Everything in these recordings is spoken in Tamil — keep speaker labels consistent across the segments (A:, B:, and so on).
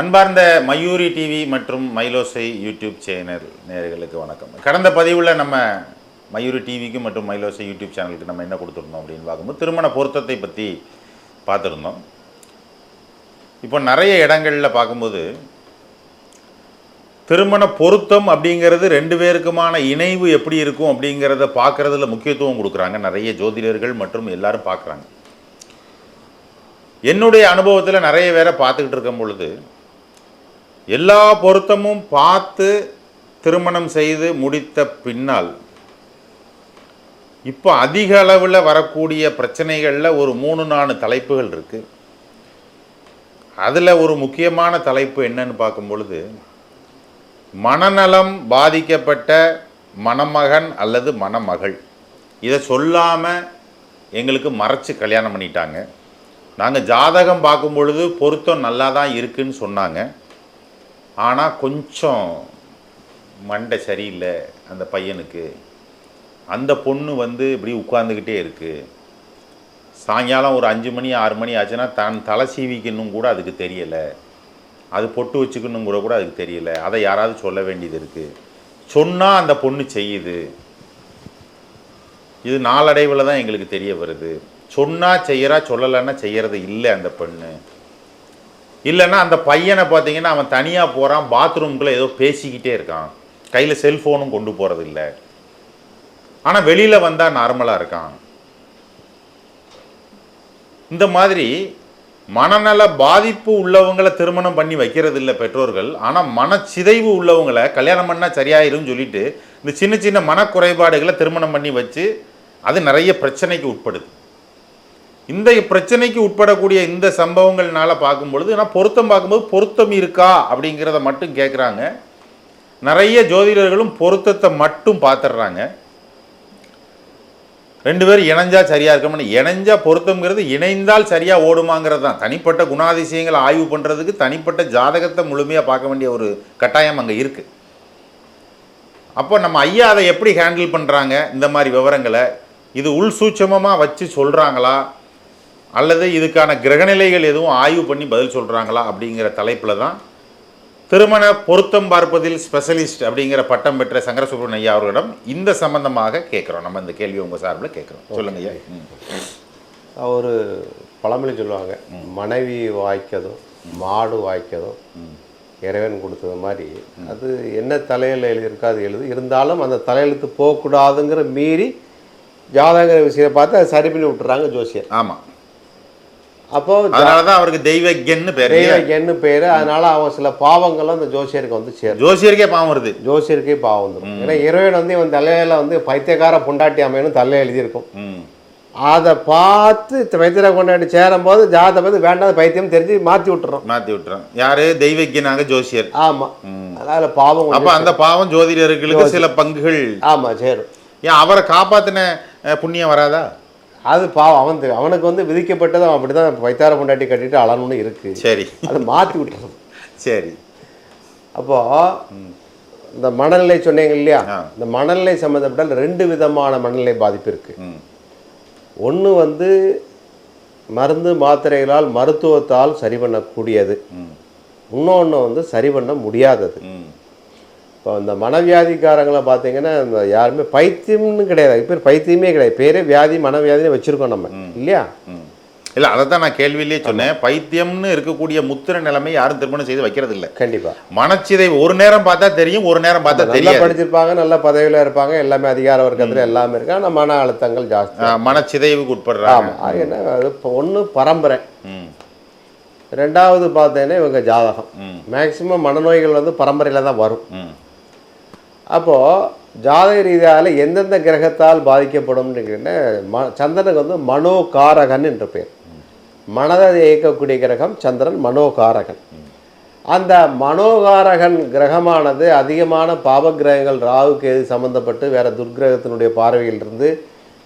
A: அன்பார்ந்த மயூரி டிவி மற்றும் மைலோசை யூடியூப் சேனல் நேர்களுக்கு வணக்கம். கடந்த பதிவில் நம்ம மயூரி டிவிக்கு மற்றும் மைலோசை யூடியூப் சேனலுக்கு நம்ம என்ன கொடுத்துருந்தோம் அப்படின்னு பார்க்கும்போது திருமண பொருத்தத்தை பற்றி பார்த்துருந்தோம். இப்போ நிறைய இடங்களில் பார்க்கும்போது திருமண பொருத்தம் அப்படிங்கிறது ரெண்டு பேருக்குமான இணைவு எப்படி இருக்கும் அப்படிங்கிறத பார்க்குறதுல முக்கியத்துவம் கொடுக்குறாங்க. நிறைய ஜோதிடர்கள் மற்றும் எல்லாரும் பார்க்குறாங்க. என்னுடைய அனுபவத்தில் நிறைய பேரை பார்த்துக்கிட்டு இருக்கும் பொழுது எல்லா பொருத்தமும் பார்த்து திருமணம் செய்து முடித்த பின்னால் இப்போ அதிக அளவில் வரக்கூடிய பிரச்சனைகளில் ஒரு மூணு நாலு தலைப்புகள் இருக்குது அதில் ஒரு முக்கியமான தலைப்பு என்னன்னு பார்க்கும் பொழுது மனநலம் பாதிக்கப்பட்ட மணமகன் அல்லது மணமகள் இதை சொல்லாமல் எங்களுக்கு மறைச்சு கல்யாணம் பண்ணிட்டாங்க. நாங்கள் ஜாதகம் பார்க்கும் பொழுது பொருத்தம் நல்லா தான் இருக்குதுன்னு சொன்னாங்க. ஆனால் கொஞ்சம் மண்டை சரியில்லை அந்த பையனுக்கு. அந்த பொண்ணு வந்து இப்படி உட்காந்துக்கிட்டே இருக்குது சாயங்காலம் ஒரு அஞ்சு மணி ஆறு மணி ஆச்சுன்னா தான் தலை சீவிக்கணும் கூட அதுக்கு தெரியலை. அது பொட்டு வச்சுக்கணும் கூட கூட அதுக்கு தெரியலை. அதை யாராவது சொல்ல வேண்டியது இருக்குது சொன்னால் அந்த பொண்ணு செய்யுது. இது நாளடைவில் தான் எங்களுக்கு தெரிய வருது. சொன்னால் செய்கிறா சொல்லலைன்னா செய்யறது இல்லை அந்த பெண்ணு. இல்லைன்னா அந்த பையனை பார்த்தீங்கன்னா அவன் தனியாக போகிறான் பாத்ரூம்குள்ளே ஏதோ பேசிக்கிட்டே இருக்கான். கையில் செல்ஃபோனும் கொண்டு போகிறது இல்லை ஆனால் வெளியில் வந்தால் நார்மலாக இருக்கான். இந்த மாதிரி மனநல பாதிப்பு உள்ளவங்களை திருமணம் பண்ணி வைக்கிறது இல்லை பெற்றோர்கள். ஆனால் மனச்சிதைவு உள்ளவங்களை கல்யாணம் பண்ணால் சரியாயிரும்னு சொல்லிட்டு இந்த சின்ன சின்ன மனக்குறைபாடுகளை திருமணம் பண்ணி வச்சு அது நிறைய பிரச்சனைக்கு உட்படுது. இந்த பிரச்சனைக்கு உட்படக்கூடிய இந்த சம்பவங்கள்னால பார்க்கும் பொழுது நான் பொருத்தம் பார்க்கும்போது பொருத்தம் இருக்கா அப்படிங்கிறத மட்டும் கேட்குறாங்க நிறைய ஜோதிடர்களும் பொருத்தத்தை மட்டும் பார்த்துடுறாங்க ரெண்டு பேரும் இணைஞ்சா சரியாக இருக்கும்னு இணைஞ்சா பொருத்தம்ங்கிறது இணைந்தால் சரியாக ஓடுமாங்கிறது தான். தனிப்பட்ட குணாதிசயங்களை ஆய்வு பண்ணுறதுக்கு தனிப்பட்ட ஜாதகத்தை முழுமையாக பார்க்க வேண்டிய ஒரு கட்டாயம் அங்கே இருக்குது அப்போ நம்ம ஐயா அதை எப்படி ஹேண்டில் பண்ணுறாங்க இந்த மாதிரி விவரங்களை. இது உள் சூட்சமமாக வச்சு சொல்கிறாங்களா அல்லது இதுக்கான கிரகநிலைகள் எதுவும் ஆய்வு பண்ணி பதில் சொல்றாங்களா அப்படிங்கிற தலைப்பில் தான் திருமண பொருத்தம் பார்ப்பதில் ஸ்பெஷலிஸ்ட் அப்படிங்கிற பட்டம் பெற்ற சங்கர சுப்ரமணிய ஐயா அவர்களிடம் இந்த சம்பந்தமாக கேட்குறோம். நம்ம இந்த கேள்வி உங்கள் சார்பில் கேட்குறோம். சொல்லுங்க ஐயா.
B: ஒரு பழமொழி சொல்லுவாங்க. மனைவி வாய்க்கதும் மாடு வாய்க்கதும் இறைவன் கொடுத்தது மாதிரி அது என்ன தலையில் எழுதியிருக்கோ அது எழுது. இருந்தாலும் அந்த தலையெழுத்து போகக்கூடாதுங்கிற மீறி ஜாதகங்கிற விஷயத்தை பார்த்து அதை சரி பண்ணி விட்டுறாங்க ஜோசியர்.
A: ஆமா.
B: அப்போ
A: அதனால தான் அவருக்கு தெய்வஜன்னு பேர்?
B: என்ன பேர். அதனால அவன் சில பாவங்களும் அந்த ஜோசியருக்கு வந்து சேரும்.
A: ஜோசியருக்கே பாவம் வருது.
B: ஜோசியருக்கே பாவம் வந்துடும் ஏன்னா இறைவன் வந்து இவன் தலையில வந்து பைத்தியக்கார பொண்டாட்டி அமையணும் தலையில எழுதியிருக்கும். அதை பார்த்து வைத்தியரை கொண்டாடி சேரும்போது ஜாதகத்தை பார்த்து வேண்டாத பைத்தியம் தெரிஞ்சு மாற்றி விட்டுறோம்.
A: மாற்றி விட்டுறோம். யாரு? தெய்வஜனாக ஜோசியர்.
B: ஆமாம் அதனால பாவம்
A: அப்போ அந்த பாவம் ஜோதிடர்களுக்கு சில பங்குகள்.
B: ஆமாம் சேரும்.
A: ஏன் அவரை காப்பாத்தின புண்ணியம் வராதா?
B: அது பாவம் அவன் அவனுக்கு வந்து விதிக்கப்பட்டது அவன் அப்படி தான் வைத்தார பொண்டாட்டி கட்டிட்டு அழணும்னு இருக்கு.
A: சரி.
B: அதை மாற்றி விட்டுறது
A: சரி.
B: அப்போ இந்த மனநிலை சொன்னீங்க இல்லையா. இந்த மனநிலை சம்மந்தப்பட்ட ரெண்டு விதமான மனநிலை பாதிப்பு இருக்கு.
A: ம்.
B: ஒன்று வந்து மருந்து மாத்திரைகளால் மருத்துவத்தால் சரி பண்ணக்கூடியது. இன்னொன்று வந்து சரி பண்ண முடியாதது. இப்போ இந்த மனவியாதிக்காரங்களை பார்த்தீங்கன்னா இந்த யாருமே பைத்தியம்னு கிடையாது. இப்போ பைத்தியமே கிடையாது. பேரே வியாதி மனவியாதினே வச்சுருக்கோம் நம்ம. இல்லையா?
A: இல்லை அதை தான் நான் கேள்வியிலேயே சொன்னேன். பைத்தியம்னு இருக்கக்கூடிய முத்திர நிலைமை யாரும் திருமணம் செய்து வைக்கிறது இல்லை
B: கண்டிப்பாக
A: மனச்சிதை ஒரு நேரம் பார்த்தா தெரியும் ஒரு நேரம் பார்த்தா
B: நல்லா
A: தெரியாது.
B: படிச்சிருப்பாங்க நல்ல பதவியில் இருப்பாங்க எல்லாமே அதிகார வர்க்கத்தில் எல்லாமே இருக்கு. ஆனால் மன அழுத்தங்கள் ஜாஸ்தி.
A: மனச்சிதைவுக்கு உட்படுறாங்க.
B: அது என்ன அது ஒன்று பரம்பரை. ரெண்டாவது பார்த்தீங்கன்னா இவங்க ஜாதகம். மேக்சிமம் மனநோய்கள் வந்து பரம்பரையில் தான் வரும். அப்போது ஜாதக ரீதியால் எந்தெந்த கிரகத்தால் பாதிக்கப்படும்னு ம சந்திரனுக்கு வந்து மனோகாரகன் என்ற பெயர் மனதை இயக்கக்கூடிய கிரகம் சந்திரன் மனோகாரகன். அந்த மனோகாரகன் கிரகமானது அதிகமான பாவ கிரகங்கள் ராகு கேது சம்பந்தப்பட்டு வேற துர்க்கிரகத்தினுடைய பார்வையிலிருந்து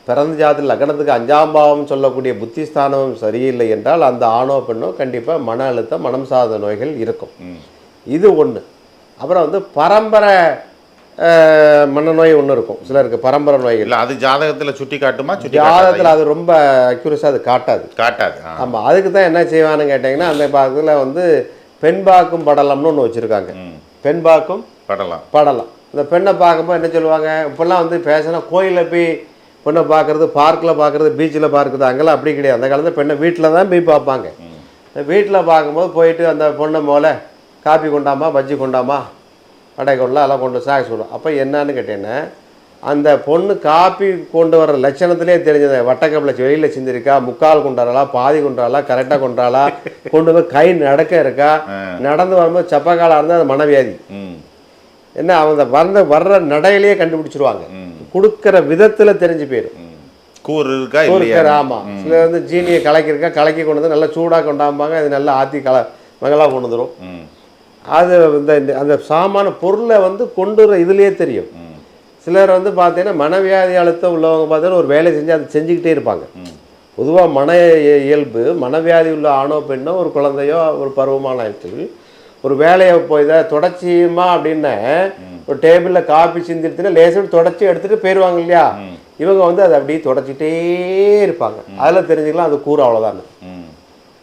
B: பிறந்த ஜாதத்தில் லக்னத்துக்கு அஞ்சாம் பாவம் சொல்லக்கூடிய புத்திஸ்தானமும் சரியில்லை என்றால் அந்த ஆணோ பெண்ணோ கண்டிப்பாக மன அழுத்தம் மனம் சார்ந்த நோய்கள் இருக்கும். இது ஒன்று அப்புறம் வந்து பரம்பரை அஹ், மனநோய் ஒன்று இருக்கும். சிலருக்கு பரம்பரை நோய்கள்
A: இல்லை அது ஜாதகத்தில் சுட்டி காட்டுமா சுட்டி?
B: ஜாதகத்தில் அது ரொம்ப அக்யூரஸாக அது காட்டாது.
A: காட்டாது.
B: ஆமாம் அதுக்கு தான் என்ன செய்வான்னு கேட்டிங்கன்னா அந்த பாகத்தில் வந்து பெண் பார்க்கும் படலம்னு ஒன்று வச்சுருக்காங்க.
A: ம்.
B: பெண் பார்க்கும்
A: படலாம்.
B: படலம். இந்த பெண்ணை பார்க்கும்போது என்ன சொல்லுவாங்க இப்போல்லாம் வந்து பேசினா கோயிலில் போய் பெண்ணை பார்க்குறது பார்க்கில் பார்க்குறது பீச்சில் பார்க்குறது அங்கெல்லாம் அப்படி கிடையாது. அந்த காலத்தில் பெண்ணை வீட்டில் தான் போய் பார்ப்பாங்க. வீட்டில் பார்க்கும்போது போயிட்டு அந்த பொண்ணை போல காப்பி கொண்டாமா பஜ்ஜி கொண்டாமா வடை கொண்டலாம் எல்லாம் கொண்டு ஸ்நாக்ஸ் கொண்டு அப்போ என்னன்னு கேட்டேன்னா அந்த பொண்ணு காப்பி கொண்டு வர லட்சணத்திலே தெரிஞ்சது வட்டக்கப்பில் வெளியில் சிந்திருக்கா முக்கால் கொண்டாடலா பாதி கொண்டாடலா கரெக்டாக கொண்டாடலா கொண்டு போய் கை நடக்க இருக்கா நடந்து வரும்போது சப்பக்காலாக இருந்தால் அது மனவியாதி. என்ன அவங்க வந்த வர்ற நடையிலேயே கண்டுபிடிச்சிருவாங்க. கொடுக்குற விதத்தில் தெரிஞ்சு போயிடும்.
A: கூறு இருக்கா
B: ஆமாம் சில வந்து ஜீனியை கலக்கிருக்கா கலக்கி கொண்டு வந்து நல்லா சூடாக கொண்டாம்பாங்க அது நல்லா ஆற்றி கல மங்களாக கொண்டு வந்துடும் அது இந்த இந்த- அந்த சாமான பொருளை வந்து கொண்டு வர இதுலேயே தெரியும். சிலர் வந்து பார்த்தீங்கன்னா மனவியாதி அழுத்தம் உள்ளவங்க பார்த்தீங்கன்னா ஒரு வேலை செஞ்சு அதை செஞ்சுக்கிட்டே இருப்பாங்க. பொதுவாக மன இய- இயல்பு மனவியாதி உள்ள ஆணோ பெண்ணோ ஒரு குழந்தையோ ஒரு பருவமான ஆட்கள் ஒரு வேலையை போய் இதை தொடச்சியுமா அப்படின்னு ஒரு டேபிளில் காப்பி சிந்திருச்சுன்னா லேசாக தொடச்சி எடுத்துகிட்டு போயிடுவாங்க இல்லையா? இவங்க வந்து அதை அப்படியே தொடச்சிட்டே இருப்பாங்க. அதில் தெரிஞ்சுக்கலாம் அது கூறு அவ்வளோதான்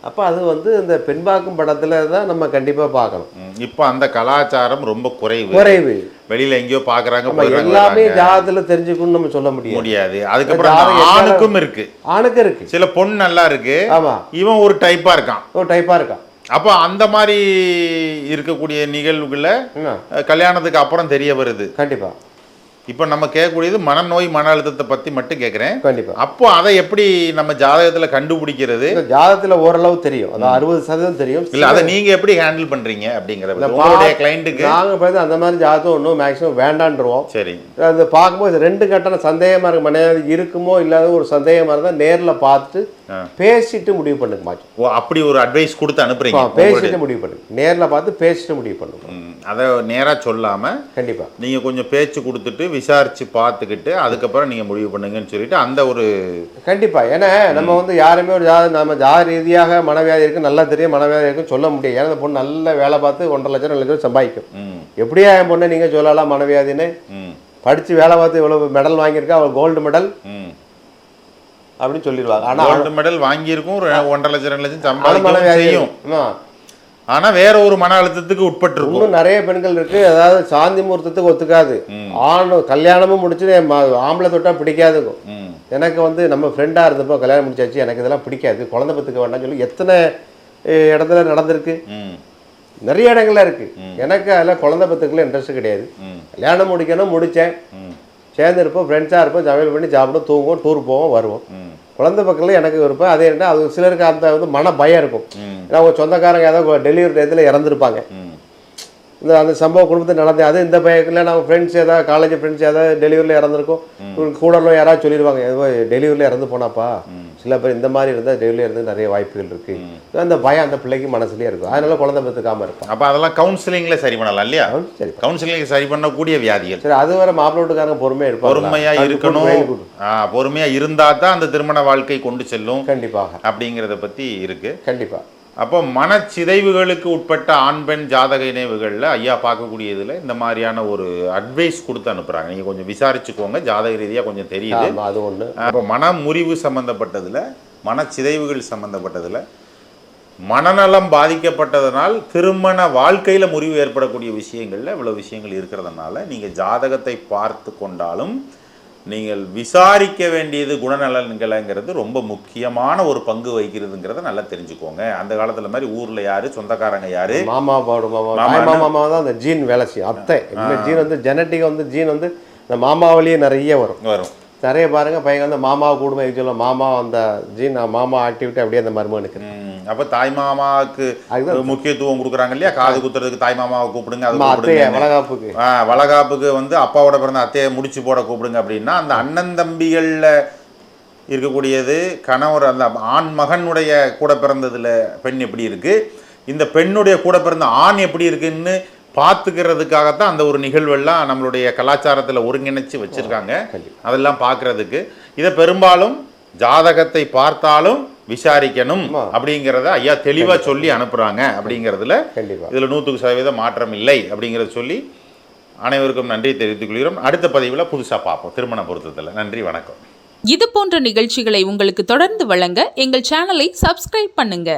B: அப்போ அது வந்து இந்த பெண்பாக்கும் படத்தில் தான் நம்ம கண்டிப்பாக பார்க்கணும்.
A: இப்போ அந்த கலாச்சாரம் ரொம்ப குறைவு.
B: குறைவு.
A: வெளியில எங்கேயோ போயிடுறாங்க,
B: எல்லாமே. ஜாதத்தில் தெரிஞ்சுக்கணும்னு நம்ம சொல்ல முடியாது.
A: முடியாது. அதுக்கப்புறம் ஆணுக்கும் இருக்கு.
B: ஆணுக்கு இருக்கு.
A: சில பொண்ணு நல்லா இருக்கு.
B: ஆமாம்
A: இவன் ஒரு டைப்பா இருக்கான்.
B: ஒரு டைப்பாக இருக்கான்.
A: அப்போ அந்த மாதிரி இருக்கக்கூடிய நிகழ்வுகளை கல்யாணத்துக்கு அப்புறம் தெரிய வருது.
B: கண்டிப்பாக
A: இப்போ நம்ம கேட்கக்கூடியது மனநோய் மன அழுத்தத்தை பத்தி மட்டும் கேட்குறேன்.
B: கண்டிப்பாக
A: அப்போ அதை எப்படி நம்ம ஜாதகத்துல கண்டுபிடிக்கிறது?
B: ஜாதகத்தில் ஓரளவு தெரியும். அது அறுபது சதவீதம் தெரியும்.
A: இல்ல அதை நீங்க எப்படி ஹேண்டில் பண்றீங்க அப்படிங்கறத. உங்களுடைய கிளைண்ட்டுக்கு
B: நாங்கள் பார்த்து அந்த மாதிரி ஜாதகம் ஒன்றும் மேக்ஸிமம் வேண்டான்றோம்
A: சரி.
B: அது பார்க்கும்போது ரெண்டு கட்டண சந்தேகமாக இருக்கு மனைவி. இருக்குமோ இல்லாத ஒரு சந்தேகமாக இருந்தால் நேரில் பார்த்துட்டு. பேசிட்டு முடிவு பண்ணுங்க மாட்டோம்
A: ஓ அப்படி ஒரு அட்வைஸ் கொடுத்து அனுப்புறீங்க.
B: பேசிட்டு முடிவு பண்ணுங்க. நேரில் பார்த்து பேசிட்டு முடிவு பண்ணுங்க.
A: அதை நேரா சொல்லாம
B: கண்டிப்பாக
A: நீங்க கொஞ்சம் பேச்சு கொடுத்துட்டு விசாரிச்சு பார்த்துக்கிட்டு அதுக்கப்புறம் நீங்க முடிவு பண்ணுங்கன்னு சொல்லிட்டு அந்த ஒரு
B: கண்டிப்பாக ஏன்னா நம்ம வந்து யாருமே ஒரு ஜாத நம்ம ஜாத ரீதியாக மனவியாதி இருக்கு நல்லா தெரியும் மனவியாதி இருக்குன்னு சொல்ல முடியாது. ஏன்னா அந்த பொண்ணு நல்ல வேலை பார்த்து ஒன்றரை லட்சம் ரெண்டு லட்சம் சம்பாதிக்கும். எப்படியா என் பொண்ணு நீங்கள் சொல்லலாம் மனவியாதின்னு? படித்து வேலை பார்த்து இவ்வளோ மெடல் வாங்கியிருக்கா? அவள் கோல்டு மெடல் அப்படின்னு சொல்லிடுவாங்க. ஆனால்
A: கோல்டு மெடல் வாங்கியிருக்கும் ஒரு ஒன்றரை லட்சம் ரெண்டு லட்சம் செய்யும்.
B: ஆமா.
A: ஆனா வேற ஒரு மன அழுத்தத்துக்கு உட்பட்டிருக்கும்.
B: இன்னும் நிறைய பெண்கள் இருக்கு. அதாவது சாந்தி முகூர்த்தத்துக்கு ஒத்துக்காது. ஆண் கல்யாணமும் முடிச்சு ஆம்பளை தொட்டா பிடிக்காதுக்கும்
A: ம்.
B: எனக்கு வந்து நம்ம ஃப்ரெண்டாக இருந்தப்போ கல்யாணம் முடிச்சாச்சு. எனக்கு இதெல்லாம் பிடிக்காது. குழந்தை பத்துக்க வேண்டாம்னு சொல்லி எத்தனை இடத்துல நடந்திருக்கு. நிறைய இடங்கள்ல இருக்கு. எனக்கு அதில் குழந்தை பத்துக்குள்ள இன்ட்ரெஸ்ட் கிடையாது. கல்யாணம் முடிக்கணும் முடித்தேன் சேர்ந்து இருப்போம் ஃப்ரெண்ட்ஸாக இருப்போம் சமையல் பண்ணி சாப்பிடுவோம் தூங்குவோம் டூர் போவோம் வருவோம். குழந்தை பக்கத்தில் எனக்கு விருப்பம். அதே என்ன அது சிலருக்கு அந்த வந்து மன பயம் இருக்கும். ஏன்னா அவங்க சொந்தக்காரங்க ஏதோ டெலிவரி டயத்தில் இறந்துருப்பாங்க. இந்த அந்த சம்பவம் குடும்பத்தில் நடந்து அது இந்த பைக்கில் நம்ம ஃப்ரெண்ட்ஸ் ஏதாவது காலேஜ் ஃப்ரெண்ட்ஸ் ஏதாவது டெலிவரியில் இறந்துருக்கும். கூட யாராவது சொல்லிடுவாங்க ஏதோ டெலிவரியில் இறந்து போனாப்பா? சில பேர் இந்த மாதிரி இருந்தால் டெலிவரி இருந்து நிறைய வாய்ப்புகள் இருக்குது அந்த பயம் அந்த பிள்ளைக்கு மனசுலயே இருக்கும். அதனால குழந்தை பெற்றுக்காம இருப்பான்.
A: அப்ப அதெல்லாம் கவுன்சிலிங்ல சரி பண்ணலாம் இல்லையா?
B: சரி.
A: கவுன்சிலிங் சரி பண்ணக்கூடிய வியாதிகள்.
B: சரி அது வரை மாப்பிள்ளை வீட்டுக்காரங்க பொறுமையாக இருப்பாங்க
A: பொறுமையா இருக்கணும். ஆ, பொறுமையா இருந்தா தான் அந்த திருமண வாழ்க்கை கொண்டு செல்லும்.
B: கண்டிப்பாக.
A: அப்படிங்கிறத பத்தி இருக்கு.
B: கண்டிப்பாக
A: அப்போ மனச்சிதைவுகளுக்கு உட்பட்ட ஆண் பெண் ஜாதக இணைவுகளில் ஐயா பார்க்கக்கூடியதுல இந்த மாதிரியான ஒரு அட்வைஸ் கொடுத்து அனுப்புறாங்க. நீங்க கொஞ்சம் விசாரிச்சுக்கோங்க. ஜாதக ரீதியா கொஞ்சம் தெரியுது.
B: அது ஒன்று
A: அப்போ மன முறிவு சம்பந்தப்பட்டதுல மனச்சிதைவுகள் சம்பந்தப்பட்டதுல மனநலம் பாதிக்கப்பட்டதனால் திருமண வாழ்க்கையில முறிவு ஏற்படக்கூடிய விஷயங்கள்ல இவ்வளவு விஷயங்கள் இருக்கிறதுனால நீங்க ஜாதகத்தை பார்த்து கொண்டாலும் நீங்கள் விசாரிக்க வேண்டியது குணநலன்களைங்கிறது ரொம்ப முக்கியமான ஒரு பங்கு வகிக்கிறதுங்கிறத நல்லா தெரிஞ்சுக்கோங்க. அந்த காலத்துல மாதிரி ஊர்ல யாரு? சொந்தக்காரங்க யாரு?
B: மாமா பாடு மாமா
A: மாமா
B: தான் அந்த ஜீன் வேலை செய்யும். அத்தை. இந்த ஜீன் வந்து ஜெனட்டிக் வந்து ஜீன் வந்து இந்த மாமாவிலேயே நிறைய வரும்.
A: வரும்.
B: நிறைய பாருங்க பையன் வந்து மாமாவை கூடுமை சொல்லுவோம் மாமா அந்த ஜீன் மாமா ஆக்டிவிட்டி அப்படியே அந்த மருமகனுக்கு
A: அப்ப தாய் மாமாவுக்கு. முக்கியத்துவம் கொடுக்குறாங்க இல்லையா? காது குத்துறதுக்கு தாய் மாமாவை கூப்பிடுங்க அதை
B: அத்தைய வளகாப்புக்கு.
A: வளகாப்புக்கு வந்து அப்பாவோட பிறந்த அத்தையை முடிச்சு போட கூப்பிடுங்க அப்படின்னா அந்த அண்ணன் தம்பிகளில் இருக்கக்கூடியது கணவர் அந்த ஆண் மகனுடைய கூட பிறந்ததுல பெண் எப்படி இருக்கு? இந்த பெண்ணுடைய கூட பிறந்த ஆண் எப்படி இருக்குன்னு பார்த்துக்கிறதுக்காகத்தான் அந்த ஒரு நிகழ்வெல்லாம் நம்மளுடைய கலாச்சாரத்தில் ஒருங்கிணைச்சு வச்சிருக்காங்க. அதெல்லாம் பார்க்கறதுக்கு. இதை பெரும்பாலும் ஜாதகத்தை பார்த்தாலும் விசாரிக்கணும். அப்படிங்கிறத ஐயா தெளிவாக சொல்லி அனுப்புறாங்க அப்படிங்கிறதுல இதில் நூற்றுக்கு சதவீதம் மாற்றம் இல்லை அப்படிங்கிறத சொல்லி அனைவருக்கும் நன்றி தெரிவித்துக் கொள்கிறோம். அடுத்த பதிவில் புதுசாக பார்ப்போம். திருமண பொருத்தத்தில். நன்றி வணக்கம்.
C: இது போன்ற நிகழ்ச்சிகளை உங்களுக்கு தொடர்ந்து வழங்க எங்கள் சேனலை சப்ஸ்கிரைப் பண்ணுங்க.